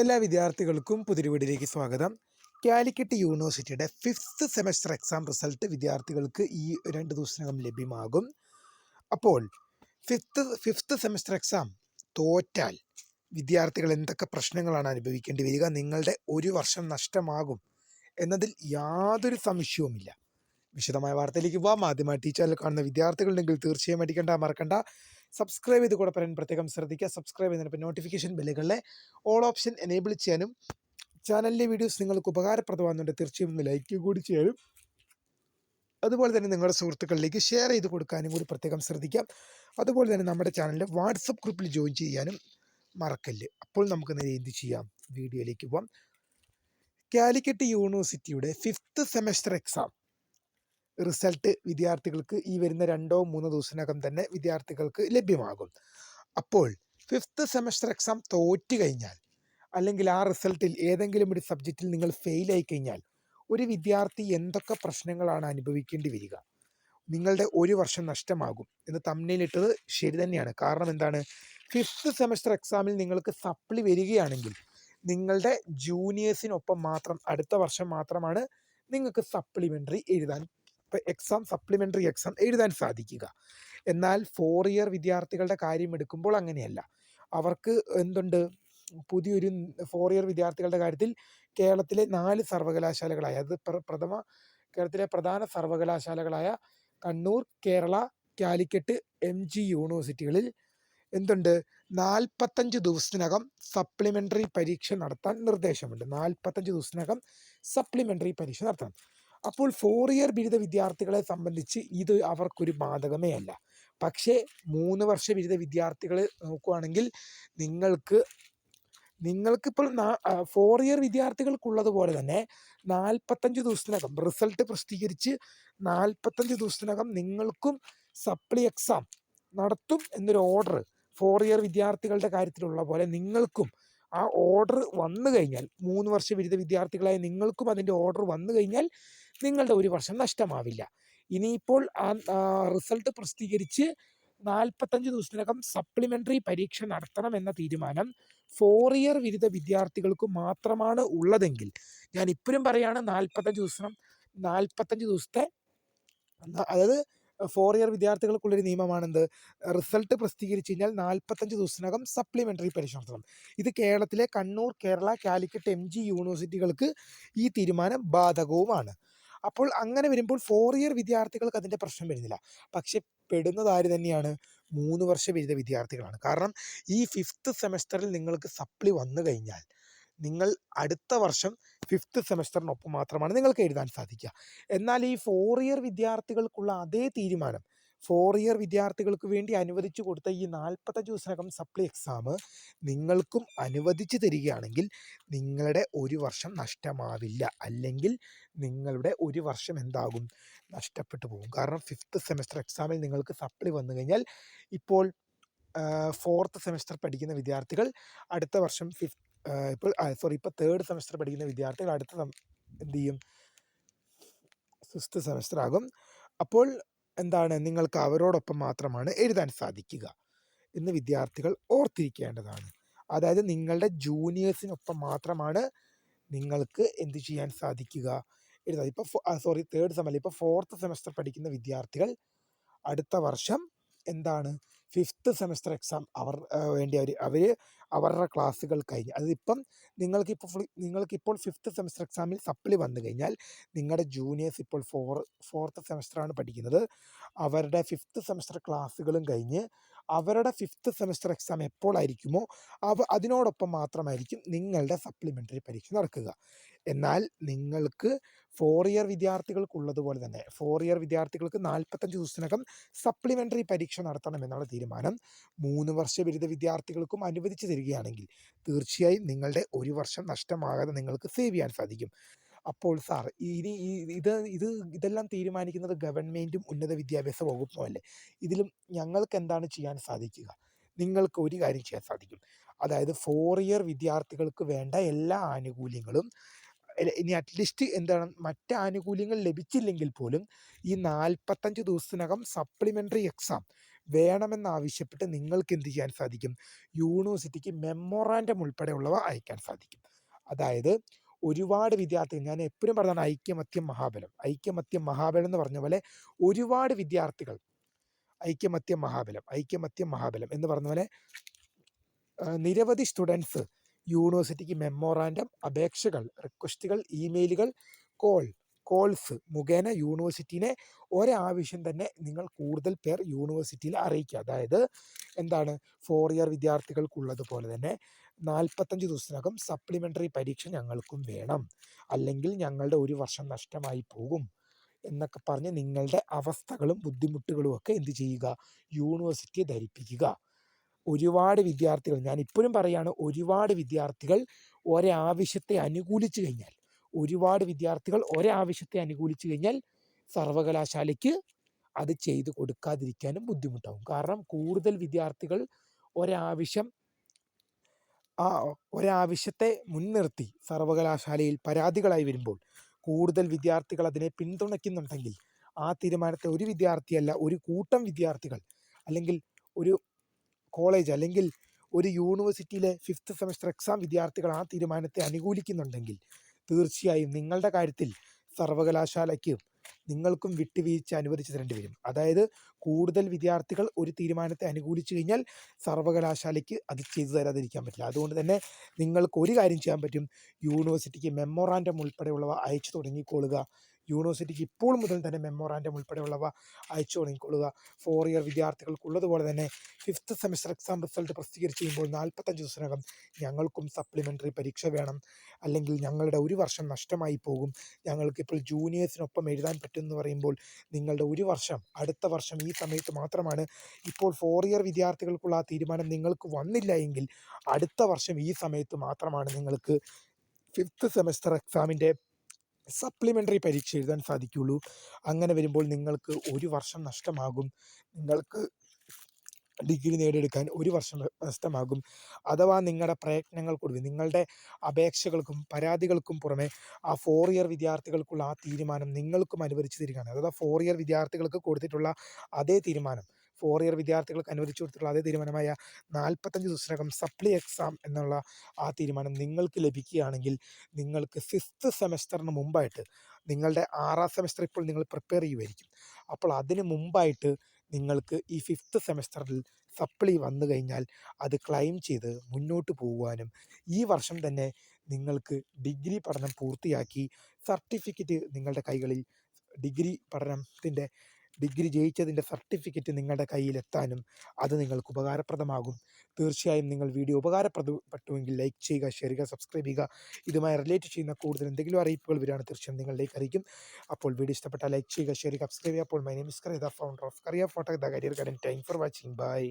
എല്ലാ വിദ്യാർത്ഥികൾക്കും പുതിയൊരു വീഡിയോയിലേക്ക് സ്വാഗതം. കാലിക്കറ്റ് യൂണിവേഴ്സിറ്റിയുടെ ഫിഫ്ത്ത് സെമസ്റ്റർ എക്സാം റിസൾട്ട് വിദ്യാർത്ഥികൾക്ക് ഈ രണ്ട് ദിവസത്തിനകം ലഭ്യമാകും. അപ്പോൾ ഫിഫ്ത്ത് ഫിഫ്ത്ത് സെമസ്റ്റർ എക്സാം തോറ്റാൽ വിദ്യാർത്ഥികൾ എന്തൊക്കെ പ്രശ്നങ്ങളാണ് അനുഭവിക്കേണ്ടി വരിക നിങ്ങളുടെ ഒരു വർഷം നഷ്ടമാകും എന്നതിൽ യാതൊരു സംശയവുമില്ല. വിശദമായ വാർത്തയിലേക്ക് പോവാം. ആദ്യമായി ടീച്ചറിൽ കാണുന്ന വിദ്യാർത്ഥികളുണ്ടെങ്കിൽ തീർച്ചയായും അടിക്കേണ്ട മറക്കണ്ട. സബ്സ്ക്രൈബ് ചെയ്ത് കൂടെ പറയാൻ പ്രത്യേകം ശ്രദ്ധിക്കുക. സബ്സ്ക്രൈബ് ചെയ്യുന്നതിന് നോട്ടിഫിക്കേഷൻ ബെല്ലുകളിലെ ഓൾ ഓപ്ഷൻ എനേബിൾ ചെയ്യാനും ചാനലിലെ വീഡിയോസ് നിങ്ങൾക്ക് ഉപകാരപ്രദമാകുന്നുണ്ട്. തീർച്ചയായും ഒന്ന് ലൈക്ക് കൂടി ചെയ്യാനും. അതുപോലെ തന്നെ നിങ്ങളുടെ സുഹൃത്തുക്കളിലേക്ക് ഷെയർ ചെയ്ത് കൊടുക്കാനും കൂടി പ്രത്യേകം ശ്രദ്ധിക്കാം. അതുപോലെ തന്നെ നമ്മുടെ ചാനലിന്റെ വാട്സപ്പ് ഗ്രൂപ്പിൽ ജോയിൻ ചെയ്യാനും മറക്കല്ല്. അപ്പോൾ നമുക്ക് നേരെ എന്ത് ചെയ്യാം? വീഡിയോയിലേക്ക് പോവാം. കാലിക്കറ്റ് യൂണിവേഴ്സിറ്റിയുടെ ഫിഫ്ത്ത് സെമസ്റ്റർ എക്സാം റിസൾട്ട് വിദ്യാർത്ഥികൾക്ക് ഈ വരുന്ന രണ്ടോ മൂന്നോ ദിവസത്തിനകം തന്നെ വിദ്യാർത്ഥികൾക്ക് ലഭ്യമാകും. അപ്പോൾ ഫിഫ്ത്ത് സെമസ്റ്റർ എക്സാം തോറ്റു കഴിഞ്ഞാൽ അല്ലെങ്കിൽ ആ റിസൾട്ടിൽ ഏതെങ്കിലും ഒരു സബ്ജക്റ്റിൽ നിങ്ങൾ ഫെയിൽ ആയി കഴിഞ്ഞാൽ ഒരു വിദ്യാർത്ഥി എന്തൊക്കെ പ്രശ്നങ്ങളാണ് അനുഭവിക്കേണ്ടി വരിക? നിങ്ങളുടെ ഒരു വർഷം നഷ്ടമാകും എന്ന് തമ്മിലിട്ടത് ശരി തന്നെയാണ്. കാരണം എന്താണ്? ഫിഫ്ത്ത് സെമസ്റ്റർ എക്സാമിൽ നിങ്ങൾക്ക് സപ്ലി വരികയാണെങ്കിൽ നിങ്ങളുടെ ജൂനിയേഴ്സിനൊപ്പം മാത്രം അടുത്ത വർഷം മാത്രമാണ് നിങ്ങൾക്ക് സപ്ലിമെന്ററി എഴുതാൻ എക്സാം സപ്ലിമെന്ററി എക്സാം എഴുതാൻ സാധിക്കുക. എന്നാൽ ഫോർ ഇയർ വിദ്യാർത്ഥികളുടെ കാര്യം എടുക്കുമ്പോൾ അങ്ങനെയല്ല. അവർക്ക് എന്തുണ്ട്? പുതിയൊരു ഫോർ ഇയർ വിദ്യാർത്ഥികളുടെ കാര്യത്തിൽ കേരളത്തിലെ നാല് സർവകലാശാലകളായ അത് പ്ര- പ്രഥമ കേരളത്തിലെ പ്രധാന സർവകലാശാലകളായ കണ്ണൂർ കേരള കാലിക്കറ്റ് എം ജി യൂണിവേഴ്സിറ്റികളിൽ എന്തുണ്ട്? നാൽപ്പത്തഞ്ച് ദിവസത്തിനകം സപ്ലിമെന്ററി പരീക്ഷ നടത്താൻ നിർദ്ദേശമുണ്ട്. നാൽപ്പത്തഞ്ച് ദിവസത്തിനകം സപ്ലിമെന്ററി പരീക്ഷ നടത്തണം. അപ്പോൾ ഫോർ ഇയർ ബിരുദ വിദ്യാർത്ഥികളെ സംബന്ധിച്ച് ഇത് അവർക്കൊരു ബാധകമേ അല്ല. പക്ഷേ മൂന്ന് വർഷ ബിരുദ വിദ്യാർത്ഥികളെ നോക്കുകയാണെങ്കിൽ നിങ്ങൾക്ക് നിങ്ങൾക്കിപ്പോൾ ഫോർ ഇയർ വിദ്യാർത്ഥികൾക്കുള്ളതുപോലെ തന്നെ നാൽപ്പത്തഞ്ച് ദിവസത്തിനകം റിസൾട്ട് പ്രസിദ്ധീകരിച്ച് നാൽപ്പത്തഞ്ച് ദിവസത്തിനകം നിങ്ങൾക്കും സപ്ലി എക്സാം നടത്തും എന്നൊരു ഓർഡർ ഫോർ ഇയർ വിദ്യാർത്ഥികളുടെ കാര്യത്തിലുള്ള പോലെ നിങ്ങൾക്കും ആ ഓർഡർ വന്നു കഴിഞ്ഞാൽ മൂന്ന് വർഷ ബിരുദ വിദ്യാർത്ഥികളായ നിങ്ങൾക്കും അതിന്റെ ഓർഡർ വന്നു കഴിഞ്ഞാൽ നിങ്ങളുടെ ഒരു വർഷം നഷ്ടമാവില്ല. ഇനിയിപ്പോൾ ആ റിസൾട്ട് പ്രസിദ്ധീകരിച്ച് നാൽപ്പത്തഞ്ച് ദിവസത്തിനകം സപ്ലിമെന്ററി പരീക്ഷ നടത്തണം എന്ന തീരുമാനം ഫോർ ഇയർ ബിരുദ വിദ്യാർത്ഥികൾക്ക് മാത്രമാണ് ഉള്ളതെങ്കിൽ ഞാൻ ഇപ്പോഴും പറയാണ് നാൽപ്പത്തഞ്ച് ദിവസം നാൽപ്പത്തഞ്ച് ദിവസത്തെ അതായത് ഫോർ ഇയർ വിദ്യാർത്ഥികൾക്കുള്ളൊരു നിയമമാണെന്ത്? റിസൾട്ട് പ്രസിദ്ധീകരിച്ചു കഴിഞ്ഞാൽ നാൽപ്പത്തഞ്ച് ദിവസത്തിനകം സപ്ലിമെന്ററി പരീക്ഷ നടത്തണം. ഇത് കേരളത്തിലെ കണ്ണൂർ കേരള കാലിക്കറ്റ് എം ജി യൂണിവേഴ്സിറ്റികൾക്ക് ഈ തീരുമാനം ബാധകവുമാണ്. അപ്പോൾ അങ്ങനെ വരുമ്പോൾ ഫോർ ഇയർ വിദ്യാർത്ഥികൾക്ക് അതിന്റെ പ്രശ്നം വരുന്നില്ല. പക്ഷെ പെടുന്നത് ആര് തന്നെയാണ്? മൂന്ന് വർഷം ബിരുദ വിദ്യാർത്ഥികളാണ്. കാരണം ഈ ഫിഫ്ത്ത് സെമസ്റ്ററിൽ നിങ്ങൾക്ക് സപ്ലി വന്നു കഴിഞ്ഞാൽ നിങ്ങൾ അടുത്ത വർഷം ഫിഫ്ത്ത് സെമസ്റ്ററിനൊപ്പം മാത്രമാണ് നിങ്ങൾക്ക് എഴുതാൻ സാധിക്കുക. എന്നാൽ ഈ ഫോർ ഇയർ വിദ്യാർത്ഥികൾക്കുള്ള അതേ തീരുമാനം ഫോർ ഇയർ വിദ്യാർത്ഥികൾക്ക് വേണ്ടി അനുവദിച്ചു കൊടുത്ത ഈ നാൽപ്പത്തഞ്ച് ദിവസത്തിനകം സപ്ലി എക്സാം നിങ്ങൾക്കും അനുവദിച്ചു തരികയാണെങ്കിൽ നിങ്ങളുടെ ഒരു വർഷം നഷ്ടമാവില്ല. അല്ലെങ്കിൽ നിങ്ങളുടെ ഒരു വർഷം എന്താകും? നഷ്ടപ്പെട്ടു പോകും. കാരണം ഫിഫ്ത്ത് സെമസ്റ്റർ എക്സാമിൽ നിങ്ങൾക്ക് സപ്ലി വന്നു കഴിഞ്ഞാൽ ഇപ്പോൾ ഫോർത്ത് സെമസ്റ്റർ പഠിക്കുന്ന വിദ്യാർത്ഥികൾ അടുത്ത വർഷം ഫിഫ്ത്ത് ഇപ്പോൾ സോറി ഇപ്പോൾ തേർഡ് സെമസ്റ്റർ പഠിക്കുന്ന വിദ്യാർത്ഥികൾ അടുത്ത എന്ത് ചെയ്യും? സിക്സ്ത് സെമസ്റ്റർ ആകും. അപ്പോൾ എന്താണ്? നിങ്ങൾക്ക് അവരോടൊപ്പം മാത്രമാണ് എഴുതാൻ സാധിക്കുക എന്ന് വിദ്യാർത്ഥികൾ ഓർത്തിരിക്കേണ്ടതാണ്. അതായത് നിങ്ങളുടെ ജൂനിയേഴ്സിനൊപ്പം മാത്രമാണ് നിങ്ങൾക്ക് എന്ത് ചെയ്യാൻ സാധിക്കുക എഴുതാം ഇപ്പോൾ സോറി തേർഡ് സെമല്ല ഇപ്പോൾ ഫോർത്ത് സെമസ്റ്റർ പഠിക്കുന്ന വിദ്യാർത്ഥികൾ അടുത്ത വർഷം എന്താണ്? ഫിഫ്ത്ത് സെമസ്റ്റർ എക്സാം അവർ വേണ്ടി അവർ അവർ അവരുടെ ക്ലാസ്സുകൾ കഴിഞ്ഞ്. അതിപ്പം നിങ്ങൾക്കിപ്പോൾ നിങ്ങൾക്ക് നിങ്ങൾക്കിപ്പോൾ ഫിഫ്ത്ത് സെമസ്റ്റർ എക്സാമിൽ സപ്ലി വന്നു കഴിഞ്ഞാൽ നിങ്ങളുടെ ജൂനിയേഴ്സ് ഇപ്പോൾ ഫോർ ഫോർത്ത് സെമസ്റ്ററാണ് പഠിക്കുന്നത്. അവരുടെ ഫിഫ്ത്ത് സെമസ്റ്റർ ക്ലാസ്സുകളും കഴിഞ്ഞ് അവരുടെ ഫിഫ്ത്ത് സെമസ്റ്റർ എക്സാം എപ്പോഴായിരിക്കുമോ അവ അതിനോടൊപ്പം മാത്രമായിരിക്കും നിങ്ങളുടെ സപ്ലിമെന്ററി പരീക്ഷ നടക്കുക. എന്നാൽ നിങ്ങൾക്ക് ഫോർ ഇയർ വിദ്യാർത്ഥികൾക്കുള്ളതുപോലെ തന്നെ ഫോർ ഇയർ വിദ്യാർത്ഥികൾക്ക് നാൽപ്പത്തഞ്ച് ദിവസത്തിനകം സപ്ലിമെന്ററി പരീക്ഷ നടത്തണം എന്നുള്ള തീരുമാനം മൂന്ന് വർഷ ബിരുദ വിദ്യാർത്ഥികൾക്കും അനുവദിച്ചു തരികയാണെങ്കിൽ തീർച്ചയായും നിങ്ങളുടെ ഒരു വർഷം നഷ്ടമാകാതെ നിങ്ങൾക്ക് സേവ് ചെയ്യാൻ സാധിക്കും. അപ്പോൾ സാർ ഇനി ഇത് ഇത് ഇതെല്ലാം തീരുമാനിക്കുന്നത് ഗവൺമെന്റും ഉന്നത വിദ്യാഭ്യാസ വകുപ്പും അല്ലേ? ഇതിലും ഞങ്ങൾക്ക് എന്താണ് ചെയ്യാൻ സാധിക്കുക? നിങ്ങൾക്ക് ഒരു കാര്യം ചെയ്യാൻ സാധിക്കും. അതായത് ഫോർ ഇയർ വിദ്യാർത്ഥികൾക്ക് വേണ്ട എല്ലാ ആനുകൂല്യങ്ങളും ഇനി അറ്റ്ലീസ്റ്റ് എന്താണ് മറ്റ് ആനുകൂല്യങ്ങൾ ലഭിച്ചില്ലെങ്കിൽ പോലും ഈ നാൽപ്പത്തഞ്ച് ദിവസത്തിനകം സപ്ലിമെന്ററി എക്സാം വേണമെന്നാവശ്യപ്പെട്ട് നിങ്ങൾക്ക് എന്ത് ചെയ്യാൻ സാധിക്കും? യൂണിവേഴ്സിറ്റിക്ക് മെമ്മോറാൻഡം ഉൾപ്പെടെയുള്ളവ അയക്കാൻ സാധിക്കും. അതായത് ഒരുപാട് വിദ്യാർത്ഥികൾ ഞാൻ എപ്പോഴും പറഞ്ഞതാണ് ഐക്യമത്യം മഹാബലം. ഐക്യമത്യം മഹാബലം എന്ന് പറഞ്ഞ പോലെ ഒരുപാട് വിദ്യാർത്ഥികൾ. ഐക്യമത്യം മഹാബലം ഐക്യമത്യം മഹാബലം എന്ന് പറഞ്ഞ പോലെ നിരവധി സ്റ്റുഡൻസ് യൂണിവേഴ്സിറ്റിക്ക് മെമ്മോറാൻഡം അപേക്ഷകൾ റിക്വസ്റ്റുകൾ ഇമെയിലുകൾ കോൾ കോൾസ് മുഖേന യൂണിവേഴ്സിറ്റിനെ ഒരാവശ്യം തന്നെ നിങ്ങൾ കൂടുതൽ പേർ യൂണിവേഴ്സിറ്റിയിൽ അറിയിക്കുക. അതായത് എന്താണ്? ഫോർ ഇയർ വിദ്യാർത്ഥികൾക്കുള്ളതുപോലെ തന്നെ നാൽപ്പത്തഞ്ച് ദിവസത്തിനകം സപ്ലിമെന്ററി പരീക്ഷ ഞങ്ങൾക്കും വേണം. അല്ലെങ്കിൽ ഞങ്ങളുടെ ഒരു വർഷം നഷ്ടമായി പോകും എന്നൊക്കെ പറഞ്ഞ് നിങ്ങളുടെ അവസ്ഥകളും ബുദ്ധിമുട്ടുകളും ഒക്കെ എന്ത് ചെയ്യുക? യൂണിവേഴ്സിറ്റിയെ ധരിപ്പിക്കുക. ഒരുപാട് വിദ്യാർത്ഥികൾ ഞാൻ ഇപ്പോഴും പറയാണ് ഒരുപാട് വിദ്യാർത്ഥികൾ ഒരാവശ്യത്തെ അനുകൂലിച്ചു കഴിഞ്ഞാൽ ഒരുപാട് വിദ്യാർത്ഥികൾ ഒരേ ഒരാവശ്യത്തെ അനുകൂലിച്ചു കഴിഞ്ഞാൽ സർവകലാശാലയ്ക്ക് അത് ചെയ്തു കൊടുക്കാതിരിക്കാനും ബുദ്ധിമുട്ടാവും. കാരണം കൂടുതൽ വിദ്യാർത്ഥികൾ ഒരാവശ്യം ആ ഒരാവശ്യത്തെ മുൻനിർത്തി സർവകലാശാലയിൽ പരാതികളായി വരുമ്പോൾ കൂടുതൽ വിദ്യാർത്ഥികൾ അതിനെ പിന്തുണയ്ക്കുന്നുണ്ടെങ്കിൽ ആ തീരുമാനത്തെ ഒരു വിദ്യാർത്ഥിയല്ല ഒരു കൂട്ടം വിദ്യാർത്ഥികൾ അല്ലെങ്കിൽ ഒരു കോളേജ് അല്ലെങ്കിൽ ഒരു യൂണിവേഴ്സിറ്റിയിലെ ഫിഫ്ത്ത് സെമസ്റ്റർ എക്സാം വിദ്യാർത്ഥികൾ ആ തീരുമാനത്തെ അനുകൂലിക്കുന്നുണ്ടെങ്കിൽ തീർച്ചയായും നിങ്ങളുടെ കാര്യത്തിൽ സർവകലാശാലയ്ക്ക് നിങ്ങൾക്കും വിട്ടുവീഴ്ച അനുവദിച്ചു തരേണ്ടി വരും. അതായത് കൂടുതൽ വിദ്യാർത്ഥികൾ ഒരു തീരുമാനത്തെ അനുകൂലിച്ചു കഴിഞ്ഞാൽ സർവകലാശാലയ്ക്ക് അത് ചെയ്തു തരാതിരിക്കാൻ പറ്റില്ല. അതുകൊണ്ട് തന്നെ നിങ്ങൾക്ക് ഒരു കാര്യം ചെയ്യാൻ പറ്റും. യൂണിവേഴ്സിറ്റിക്ക് മെമ്മോറാൻഡം ഉൾപ്പെടെയുള്ളവ അയച്ചു തുടങ്ങിക്കൊള്ളുക യൂണിവേഴ്സിറ്റിക്ക് ഇപ്പോൾ മുതൽ തന്നെ മെമ്മോറാൻഡം ഉൾപ്പെടെയുള്ളവ അയച്ചു തുടങ്ങിക്കൊള്ളുക. ഫോർ ഇയർ വിദ്യാർത്ഥികൾക്കുള്ളതുപോലെ തന്നെ ഫിഫ്ത്ത് സെമിസ്റ്റർ എക്സാം റിസൾട്ട് പ്രസിദ്ധീകരിച്ച് കഴിയുമ്പോൾ നാൽപ്പത്തഞ്ച് ദിവസത്തിനകം ഞങ്ങൾക്കും സപ്ലിമെന്ററി പരീക്ഷ വേണം. അല്ലെങ്കിൽ ഞങ്ങളുടെ ഒരു വർഷം നഷ്ടമായി പോകും. ഞങ്ങൾക്കിപ്പോൾ ജൂനിയേഴ്സിനൊപ്പം എഴുതാൻ പറ്റുമെന്ന് പറയുമ്പോൾ നിങ്ങളുടെ ഒരു വർഷം അടുത്ത വർഷം ഈ സമയത്ത് മാത്രമാണ് ഇപ്പോൾ ഫോർ ഇയർ വിദ്യാർത്ഥികൾക്കുള്ള ആ തീരുമാനം നിങ്ങൾക്ക് വന്നില്ല എങ്കിൽ അടുത്ത വർഷം ഈ സമയത്ത് മാത്രമാണ് നിങ്ങൾക്ക് ഫിഫ്ത്ത് സെമസ്റ്റർ എക്സാമിന്റെ സപ്ലിമെന്ററി പരീക്ഷ എഴുതാൻ സാധിക്കുകയുള്ളൂ അങ്ങനെ വരുമ്പോൾ നിങ്ങൾക്ക് ഒരു വർഷം നഷ്ടമാകും. നിങ്ങൾക്ക് ഡിഗ്രി നേടിയെടുക്കാൻ ഒരു വർഷം നഷ്ടമാകും. അഥവാ നിങ്ങളുടെ പ്രയത്നങ്ങൾക്കൊടുവിൽ നിങ്ങളുടെ അപേക്ഷകൾക്കും പരാതികൾക്കും പുറമെ ആ ഫോർ ഇയർ വിദ്യാർത്ഥികൾക്കുള്ള ആ തീരുമാനം നിങ്ങൾക്കും അനുവദിച്ചു തരികയാണ്. അഥവാ ഫോർ ഇയർ വിദ്യാർത്ഥികൾക്ക് കൊടുത്തിട്ടുള്ള അതേ തീരുമാനം. ഫോർ ഇയർ വിദ്യാർത്ഥികൾക്ക് അനുവദിച്ചു കൊടുത്തിട്ടുള്ള അതേ തീരുമാനമായ നാൽപ്പത്തഞ്ച് ദിവസത്തിനകം സപ്ലി എക്സാം എന്നുള്ള ആ തീരുമാനം നിങ്ങൾക്ക് ലഭിക്കുകയാണെങ്കിൽ നിങ്ങൾക്ക് ഫിഫ്ത്ത് സെമസ്റ്ററിന് മുമ്പായിട്ട് നിങ്ങളുടെ ആറാം സെമസ്റ്റർ ഇപ്പോൾ നിങ്ങൾ പ്രിപ്പയർ ചെയ്യുമായിരിക്കും അപ്പോൾ അതിന് മുമ്പായിട്ട് നിങ്ങൾക്ക് ഈ ഫിഫ്ത്ത് സെമസ്റ്ററിൽ സപ്ലി വന്നു കഴിഞ്ഞാൽ അത് ക്ലെയിം ചെയ്ത് മുന്നോട്ട് പോകുവാനും ഈ വർഷം തന്നെ നിങ്ങൾക്ക് ഡിഗ്രി പഠനം പൂർത്തിയാക്കി സർട്ടിഫിക്കറ്റ് നിങ്ങളുടെ കൈകളിൽ ഡിഗ്രി പഠനത്തിന്റെ ഡിഗ്രി ജയിച്ചതിന്റെ സർട്ടിഫിക്കറ്റ് നിങ്ങളുടെ കയ്യിലെത്താനും അത് നിങ്ങൾക്ക് ഉപകാരപ്രദമാകും. തീർച്ചയായും നിങ്ങൾ വീഡിയോ ഉപകാരപ്രദപ്പെട്ടുവെങ്കിൽ ലൈക്ക് ചെയ്യുക ഷെയർ ചെയ്യുക സബ്സ്ക്രൈബ് ചെയ്യുക. ഇതുമായി റിലേറ്റ് ചെയ്യുന്ന കൂടുതൽ എന്തെങ്കിലും അറിയിപ്പുകൾ വരികയാണ് തീർച്ചയായും നിങ്ങളിലേക്ക് അറിയിക്കും. അപ്പോൾ വീഡിയോ ഇഷ്ടപ്പെട്ടാൽ ലൈക്ക് ചെയ്യുക ഷെയർ ചെയ്യുക സബ്സ്ക്രൈബ് ചെയ്യുക. അപ്പോൾ my name is Kariya founder of Kariya photo the career guidance thank for watching bye